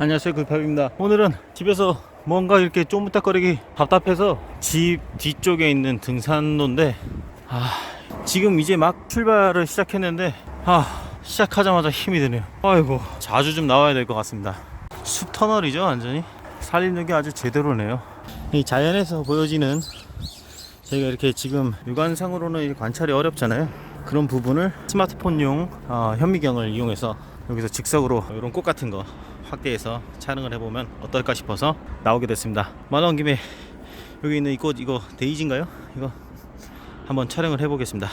안녕하세요 구입합입니다. 오늘은 집에서 뭔가 이렇게 쪼무딱거리기 답답해서 집 뒤쪽에 있는 등산로인데 아 지금 이제 막 출발을 시작했는데 아 시작하자마자 힘이 드네요. 아이고 자주 좀 나와야 될 것 같습니다. 숲 터널이죠 완전히? 살리는 게 아주 제대로네요. 이 자연에서 보여지는 저희가 이렇게 지금 육안상으로는 관찰이 어렵잖아요. 그런 부분을 스마트폰용 어, 현미경을 이용해서 여기서 즉석으로 이런 꽃 같은 거 확대해서 촬영을 해보면 어떨까 싶어서 나오게 됐습니다 말 나온 김에 여기 있는 이 꽃 이거 데이지인가요? 이거 한번 촬영을 해보겠습니다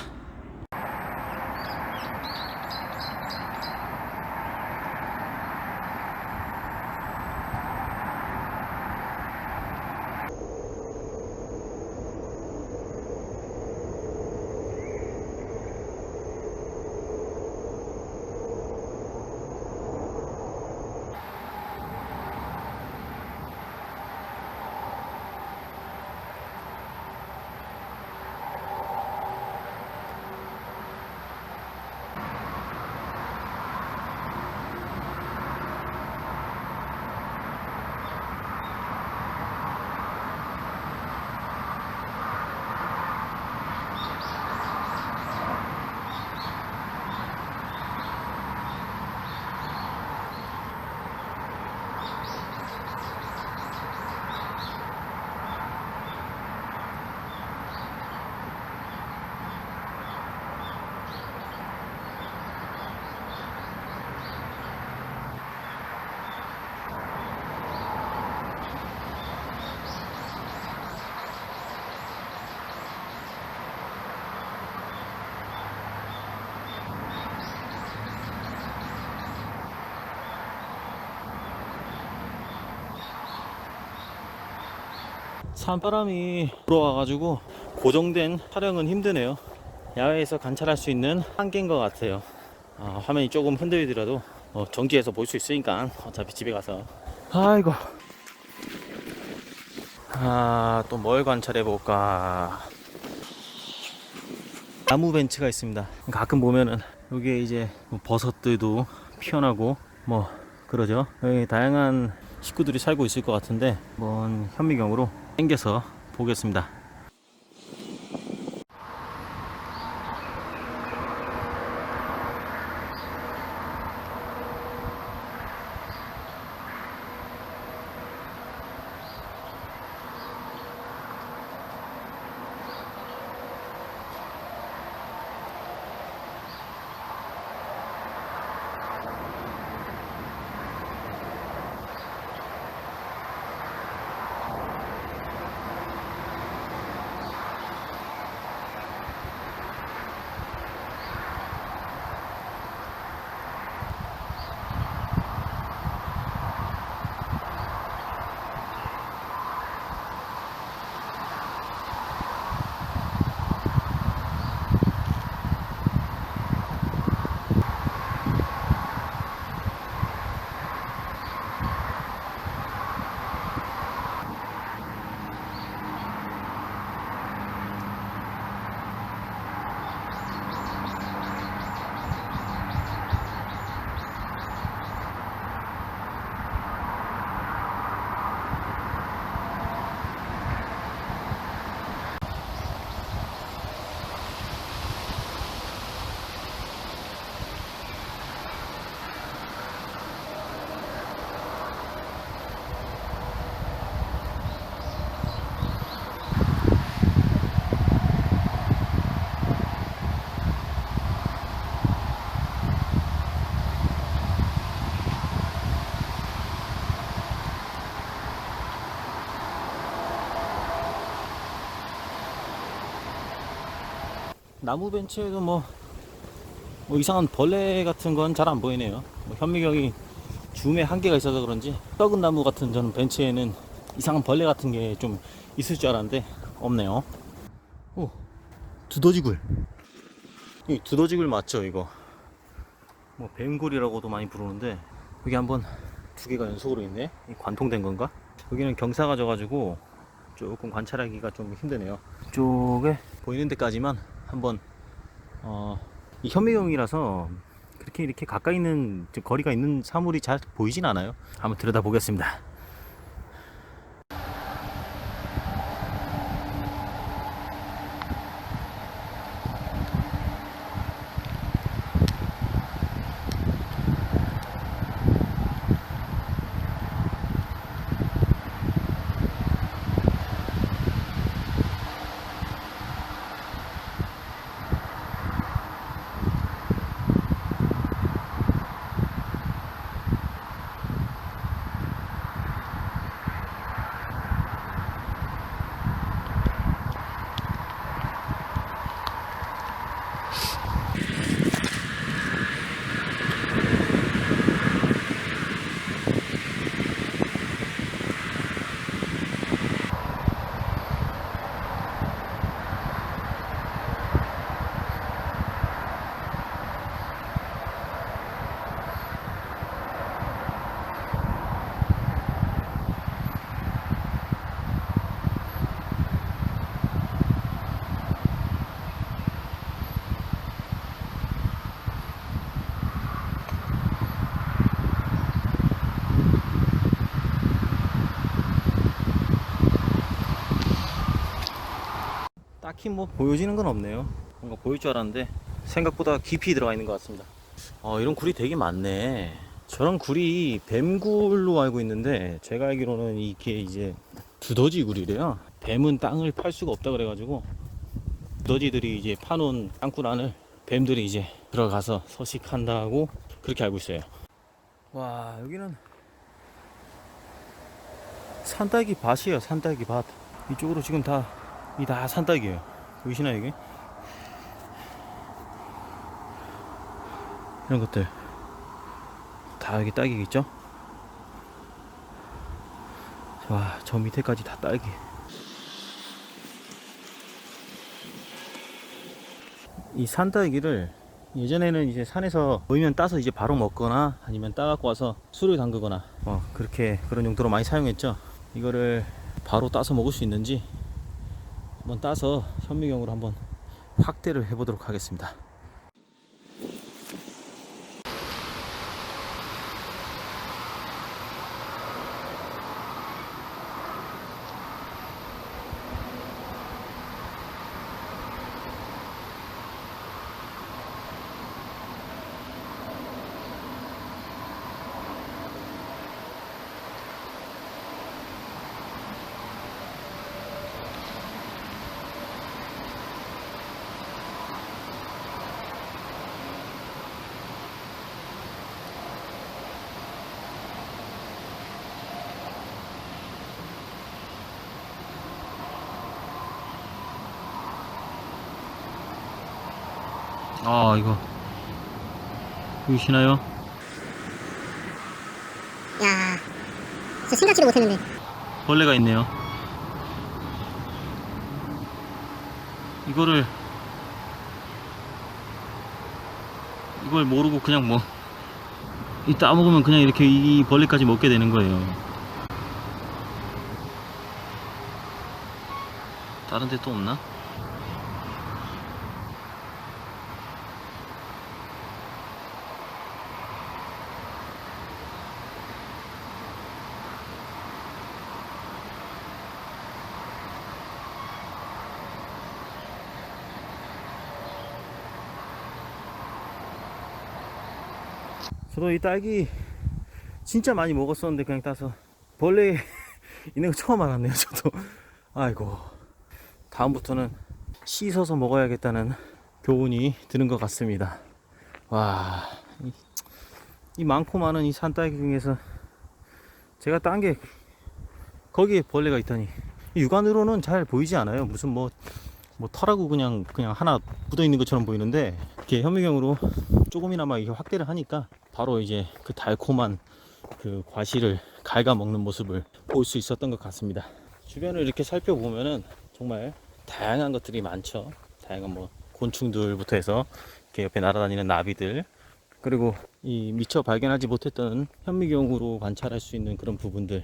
산바람이 불어와가지고 고정된 촬영은 힘드네요. 야외에서 관찰할 수 있는 한계인 것 같아요. 아, 화면이 조금 흔들리더라도 어, 정지해서 볼 수 있으니까 어차피 집에 가서 아이고 아 또 뭘 관찰해 볼까 나무 벤치가 있습니다. 가끔 보면은 여기에 이제 뭐 버섯들도 피어나고 뭐 그러죠. 여기 다양한 식구들이 살고 있을 것 같은데 먼 현미경으로 당겨서 보겠습니다. 나무 벤치에도 뭐, 뭐 이상한 벌레 같은 건 잘 안 보이네요. 뭐 현미경이 줌에 한계가 있어서 그런지 썩은 나무 같은 저는 벤치에는 이상한 벌레 같은 게 좀 있을 줄 알았는데 없네요. 오, 두더지굴. 이 두더지굴 맞죠 이거? 뭐 뱀굴이라고도 많이 부르는데 여기 한번 두 개가 연속으로 있네. 이 관통된 건가? 여기는 경사가 져가지고 조금 관찰하기가 좀 힘드네요. 이쪽에 보이는 데까지만 한번 어, 이 현미경이라서 그렇게 이렇게 가까이 있는 저 거리가 있는 사물이 잘 보이진 않아요. 한번 들여다 보겠습니다. 딱히 뭐 보여지는 건 없네요. 뭔가 보일 줄 알았는데 생각보다 깊이 들어가 있는 것 같습니다. 어, 이런 굴이 되게 많네. 저런 굴이 뱀굴로 알고 있는데 제가 알기로는 이게 이제 두더지 굴이래요. 뱀은 땅을 팔 수가 없다 그래가지고 두더지들이 이제 파놓은 땅굴 안을 뱀들이 이제 들어가서 서식한다고 그렇게 알고 있어요. 와 여기는 산딸기 밭이에요. 산딸기 밭. 이쪽으로 지금 다 이 다 산딸기예요. 보이시나요 이게? 이런 것들 다 여기 딸기겠죠? 와, 저 밑에까지 다 딸기. 이 산딸기를 예전에는 이제 산에서 보이면 따서 이제 바로 먹거나 아니면 따갖고 와서 술을 담그거나 어, 그렇게 그런 용도로 많이 사용했죠. 이거를 바로 따서 먹을 수 있는지 한번 따서 현미경으로 한번 확대를 해보도록 하겠습니다. 아, 이거 보이시나요? 야, 진짜 생각지도 못했는데. 벌레가 있네요. 이거를 이걸 모르고 그냥 뭐 이 따 먹으면 그냥 이렇게 이 벌레까지 먹게 되는 거예요. 다른 데 또 없나? 저도 이 딸기 진짜 많이 먹었었는데 그냥 따서 벌레 있는 거 처음 알았네요 저도. 아이고. 다음부터는 씻어서 먹어야겠다는 교훈이 드는 것 같습니다. 와, 이, 이 많고 많은 이 산딸기 중에서 제가 딴 게 거기에 벌레가 있다니. 이 육안으로는 잘 보이지 않아요. 무슨 뭐뭐 털하고 그냥 그냥 하나 묻어 있는 것처럼 보이는데 이렇게 현미경으로 조금이나마 이렇게 확대를 하니까 바로 이제 그 달콤한 그 과실을 갉아 먹는 모습을 볼 수 있었던 것 같습니다. 주변을 이렇게 살펴보면은 정말 다양한 것들이 많죠. 다양한 뭐 곤충들부터 해서 이렇게 옆에 날아다니는 나비들 그리고 이 미처 발견하지 못했던 현미경으로 관찰할 수 있는 그런 부분들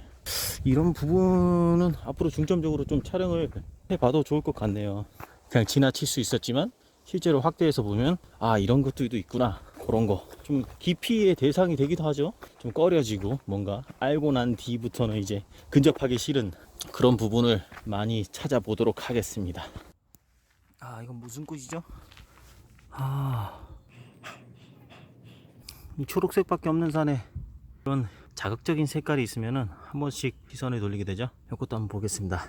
이런 부분은 앞으로 중점적으로 좀 촬영을 해봐도 좋을 것 같네요. 그냥 지나칠 수 있었지만 실제로 확대해서 보면 아 이런 것들도 있구나 그런 거 좀 기피의 대상이 되기도 하죠. 좀 꺼려지고 뭔가 알고 난 뒤부터는 이제 근접하기 싫은 그런 부분을 많이 찾아보도록 하겠습니다. 아 이건 무슨 꽃이죠? 아, 이 초록색밖에 없는 산에 그런 자극적인 색깔이 있으면은 한 번씩 시선을 돌리게 되죠. 이것도 한번 보겠습니다.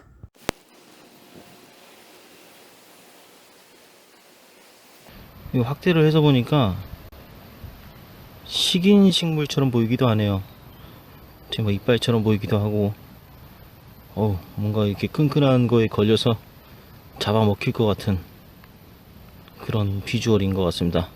이 확대를 해서 보니까 식인 식물처럼 보이기도 하네요. 뭐 이빨처럼 보이기도 하고, 어우, 뭔가 이렇게 끈끈한 거에 걸려서 잡아먹힐 것 같은 그런 비주얼인 것 같습니다.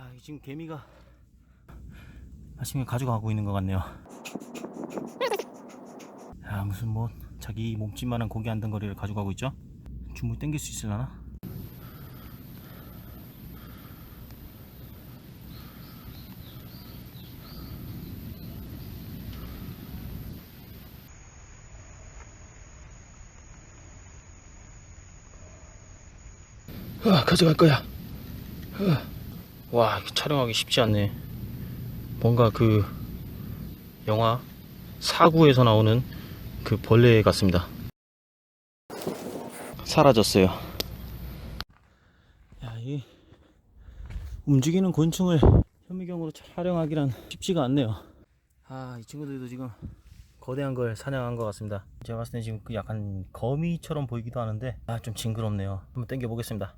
아, 지금 개미가 아침에 가져가고 있는 것 같네요. 아, 무슨 뭐 자기 몸집만한 고기 한 덩어리를 가져가고 있죠? 주물 땡길 수 있으려나? 아, 가져갈 거야. 와, 촬영하기 쉽지 않네. 뭔가 그 영화 사구에서 나오는 그 벌레 같습니다. 사라졌어요. 야, 이 움직이는 곤충을 현미경으로 촬영하기란 쉽지가 않네요. 아, 이 친구들도 지금 거대한 걸 사냥한 것 같습니다. 제가 봤을 때 지금 그 약간 거미처럼 보이기도 하는데 아, 좀 징그럽네요. 한번 당겨 보겠습니다.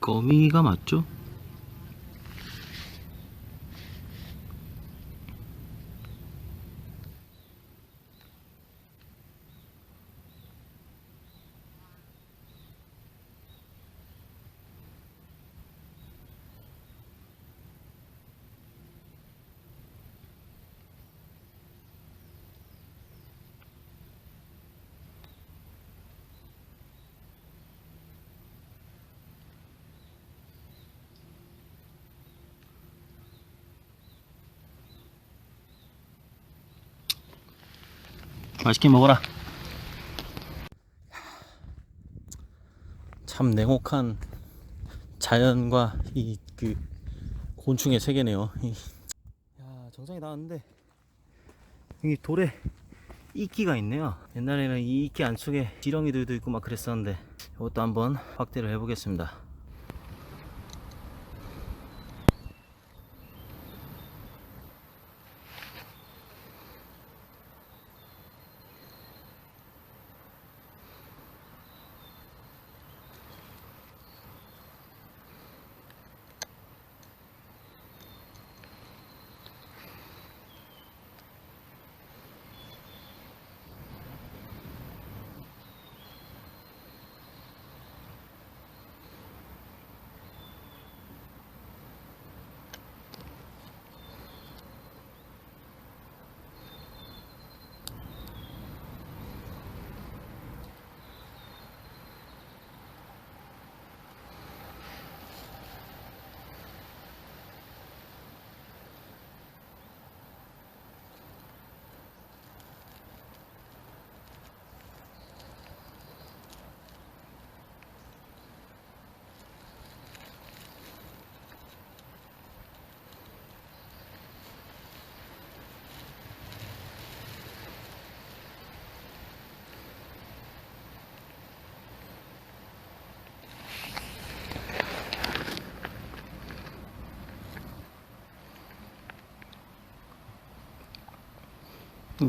거미가 맞죠? 맛있게 먹어라. 참 냉혹한 자연과 이 그 곤충의 세계네요. 이- 야 정상에 나왔는데 여기 돌에 이끼가 있네요. 옛날에는 이 이끼 안쪽에 지렁이들도 있고 막 그랬었는데 이것도 한번 확대를 해보겠습니다.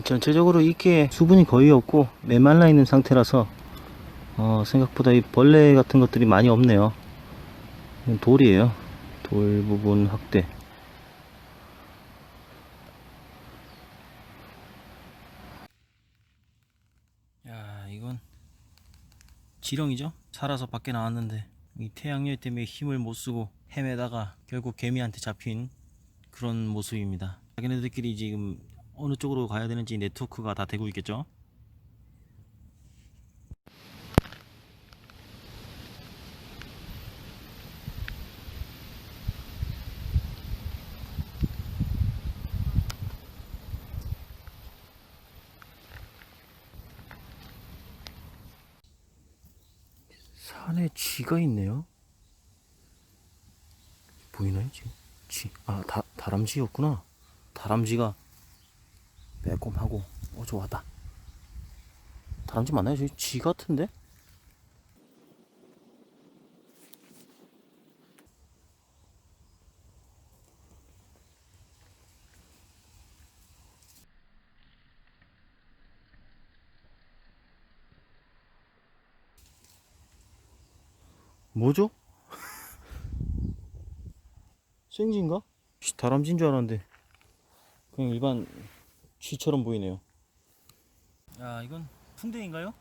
전체적으로 이게 수분이 거의 없고 메말라 있는 상태라서 어, 생각보다 이 벌레 같은 것들이 많이 없네요. 돌이에요. 돌 부분 확대. 야, 이건 지렁이죠? 살아서 밖에 나왔는데 이 태양열 때문에 힘을 못 쓰고 헤매다가 결국 개미한테 잡힌 그런 모습입니다. 자기네들끼리 지금 어느 쪽으로 가야 되는지 네트워크가 다 되고 있겠죠? 산에 쥐가 있네요. 보이나요 지금? 쥐. 아, 다, 다람쥐였구나. 다람쥐가 매콤하고 어 좋았다. 다람쥐 맞나요? 저기 쥐 같은데? 뭐죠? 생쥐인가? 씨, 다람쥐인 줄 알았는데 그냥 일반 쥐처럼 보이네요. 야, 이건 풍뎅인가요?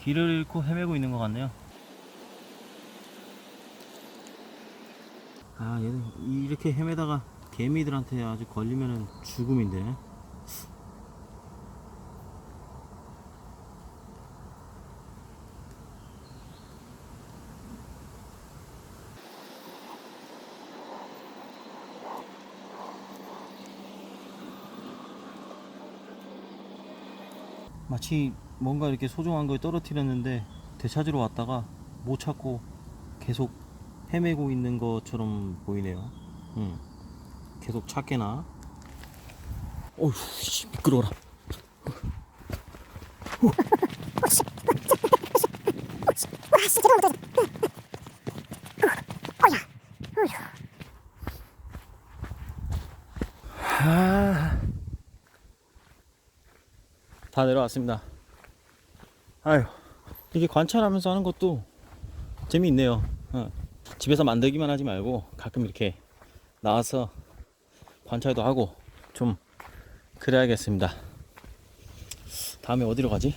길을 잃고 헤매고 있는 것 같네요. 아, 얘는 이렇게 헤매다가 개미들한테 아주 걸리면은 죽음인데. 마치 뭔가 이렇게 소중한 걸 떨어뜨렸는데 되찾으러 왔다가 못 찾고 계속 헤매고 있는 것처럼 보이네요. 응. 계속 찾게나. 어휴, 씨, 미끄러워라. 와씨 제대로 못해 다 내려왔습니다. 아유, 이게 관찰하면서 하는 것도 재미있네요. 어, 집에서 만들기만 하지 말고 가끔 이렇게 나와서 관찰도 하고 좀 그래야겠습니다. 다음에 어디로 가지?